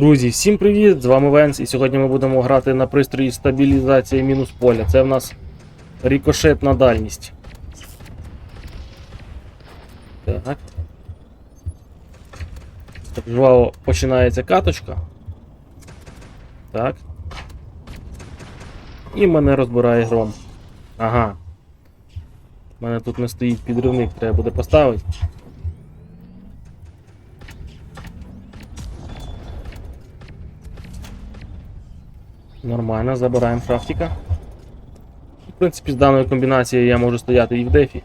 Друзі, всім привіт! З вами Венс, і сьогодні ми будемо грати на пристрої стабілізації мінус поля. Це в нас рікошетна дальність. Так. Так, жваво починається каточка. Так. І мене розбирає гром. Ага. У мене тут не стоїть підривник, треба буде поставити. Нормально, забираємо шахтика. В принципі, з даною комбінацією я можу стояти і в дефі.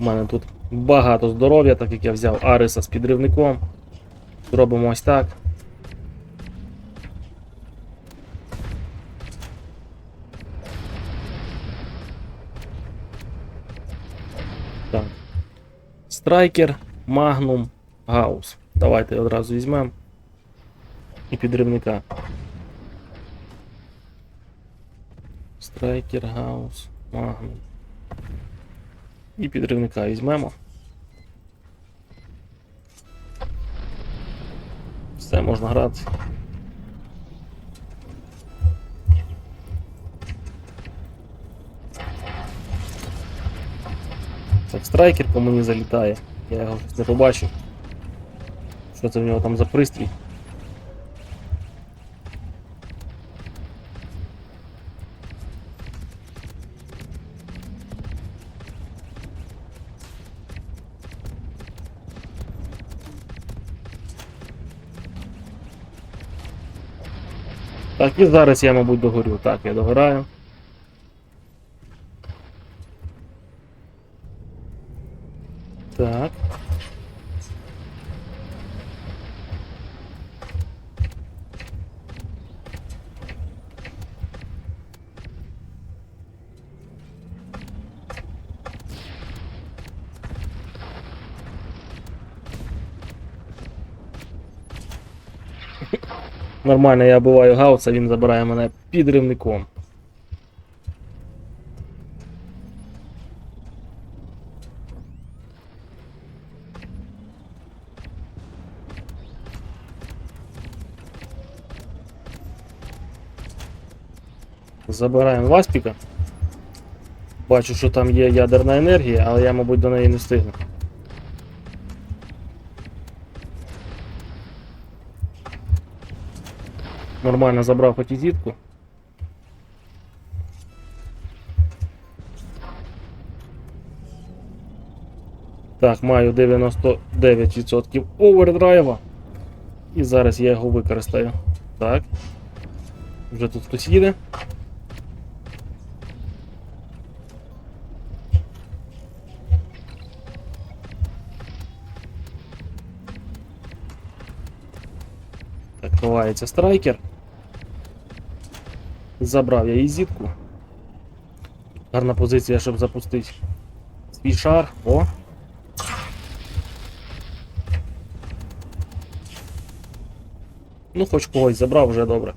У мене тут багато здоров'я, так як я взяв Ариса з підривником. Зробимо ось так. Так. Страйкер, Магнум, Гаус. Давайте одразу візьмемо і підривника. Страйкер, Гаус, Магнум. І підривника візьмемо. Все, можна грати. Так, страйкер по мені залітає. Я його не побачив. Що це в нього там за пристрій? Так, і зараз я, мабуть, догорю. Так, я догораю. Так. Нормально, я буваю гауса, він забирає мене підривником. Забираємо Васпіка. Бачу, що там є ядерна енергія, але я, мабуть, до неї не встигну. Нормально забрав хоч і. Так, маю 99% овердрайва. І зараз я його використаю. Так. Вже тут хтось їде. Так, ховається страйкер. Забрав я її зітку. Гарна позиція, щоб запустити свій шар. О! Ну, хоч когось забрав вже добре.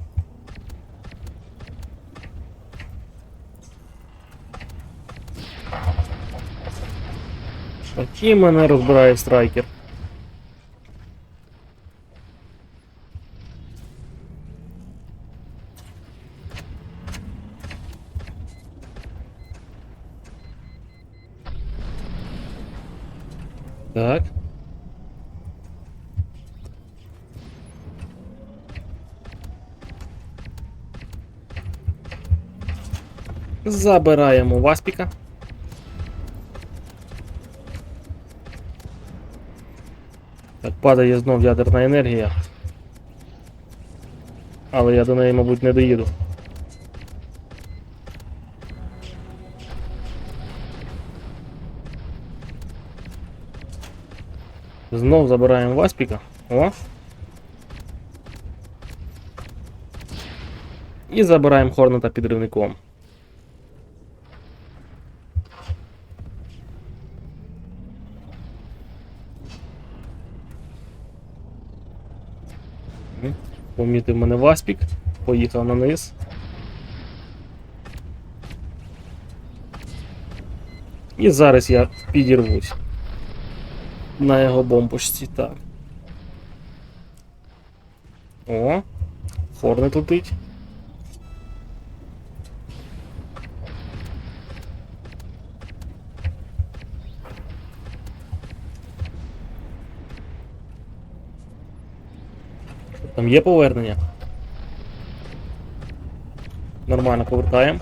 Так, мене розбирає страйкер. Забираємо Васпіка. Так, падає знов ядерна енергія. Але я до неї, мабуть, не доїду. Знов забираємо Васпіка. О. І забираємо Хорната підривником. Помітив мене Васпік, поїхав на низ. І зараз я підірвусь. на його бомбочці. Так. О, Хорнет летить. Там є повернення. Нормально повертаємо.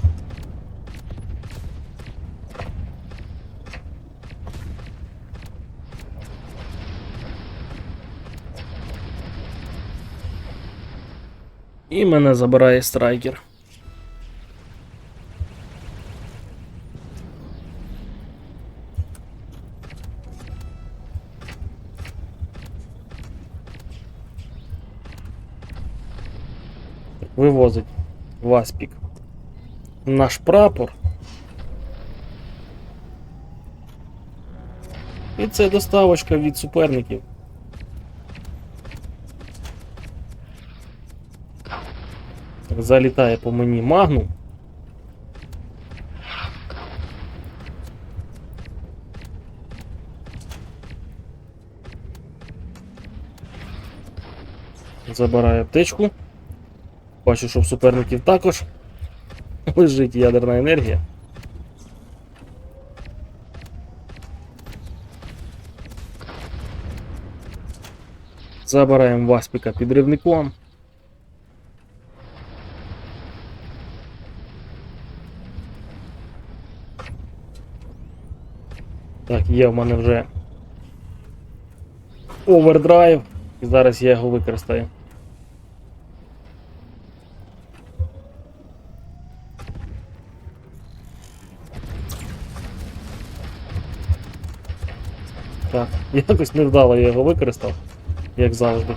І мене забирає страйкер. Вивозить Васпік. Наш прапор. І це доставочка від суперників. Залітає по мені магнум. Забираю аптечку. Бачу, що в суперників також лежить ядерна енергія. Забираємо Васпіка підривником. Так, є в мене вже овердрайв, і зараз я його використаю. Так, якось невдало я його використав, як завжди.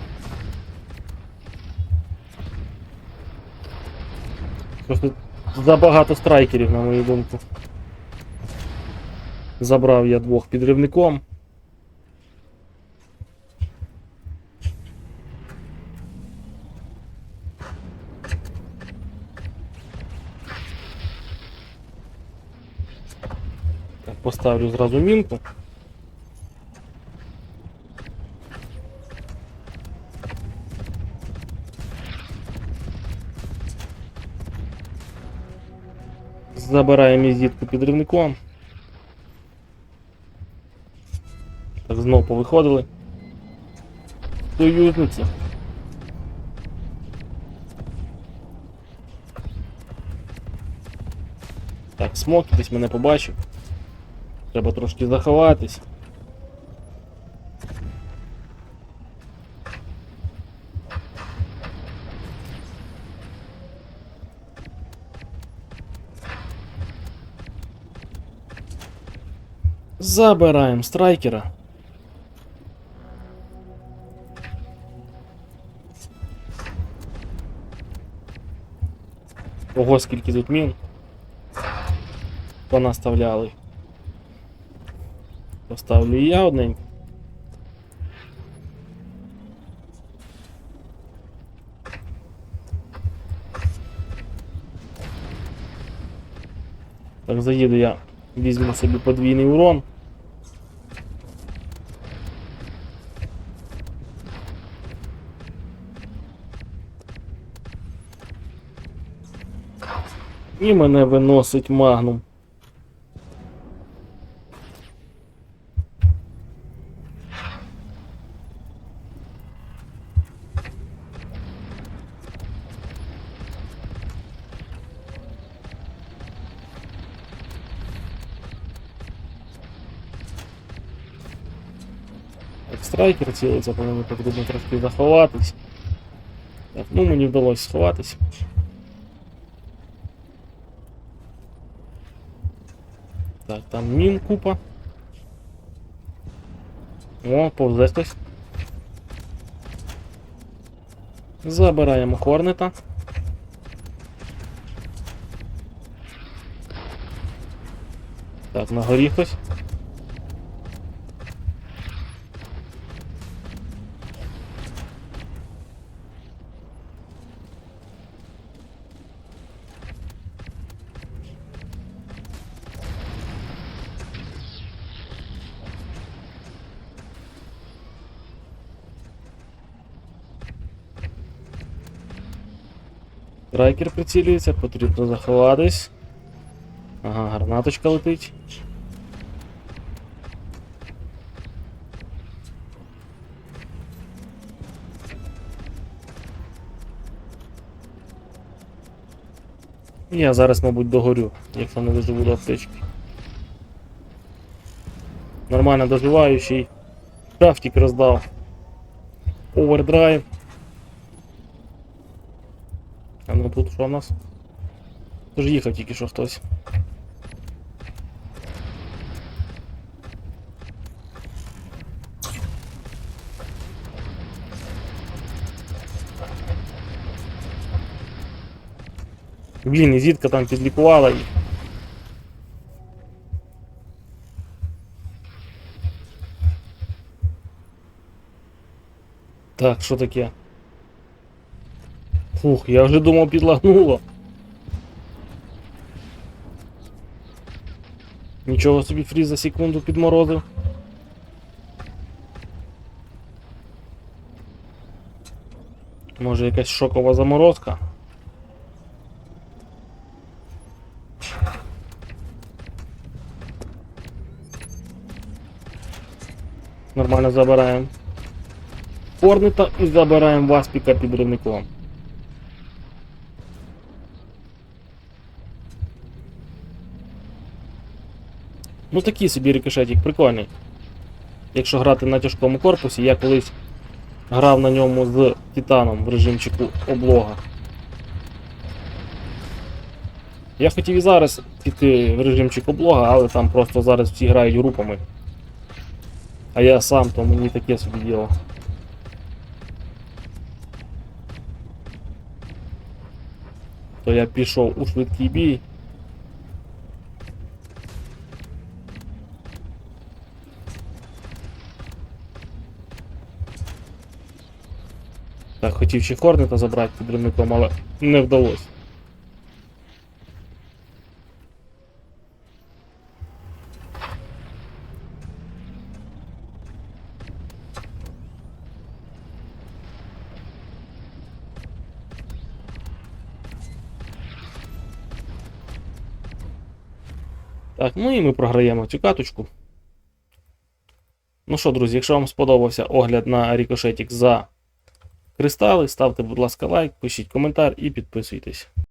Просто забагато страйкерів, на мою думку. Забрав я двох підривником. Так, поставлю зразу мінку. Забираємо зітку підривником. Так, знову повиходили. Союзниці. Так, смок десь мене побачив. Треба трошки заховатись. Забираємо страйкера. Ого, скільки тут мін. Понаставляли. Поставлю я одненько. Так, заїду я, візьму собі подвійний урон. І мене виносить магнум. Страйкер цілиться, по ньому потрібно трошки заховатись. Так, ну мені вдалося сховатись. Так, там мін купа. О, повзе хтось. Забираємо хорнета. Так, на горі хтось. Страйкер прицілюється, потрібно заховатись. Ага, гранаточка летить. Я зараз, мабуть, догорю, якщо не доживу до аптечки. Нормально доживаючий. Крафтик роздав. Овердрайв. тут що у нас? Тож їхав тільки що хтось. Блін, і зітка там підлікувала їх. Так, що таке? Фух, я вже думав підлагнуло. Нічого собі фріз за секунду підморозив. Може якась шокова заморозка? Нормально забираємо. Корнита і забираємо Васпіка підривником. Ну такий собі рикошетик, прикольний. Якщо грати на тяжкому корпусі, я колись грав на ньому з Титаном в режимчику облога. Я хотів і зараз піти в режимчик облога, але там просто зараз всі грають групами. А я сам, то мені таке собі діло. То я пішов у швидкий бій. Хотів ще Хорнета забрати під бронником, але не вдалося. Так, ну і ми програємо цю каточку. Ну що, друзі, якщо вам сподобався огляд на рікошетік за кристали, ставте, будь ласка, лайк, пишіть коментар і підписуйтесь.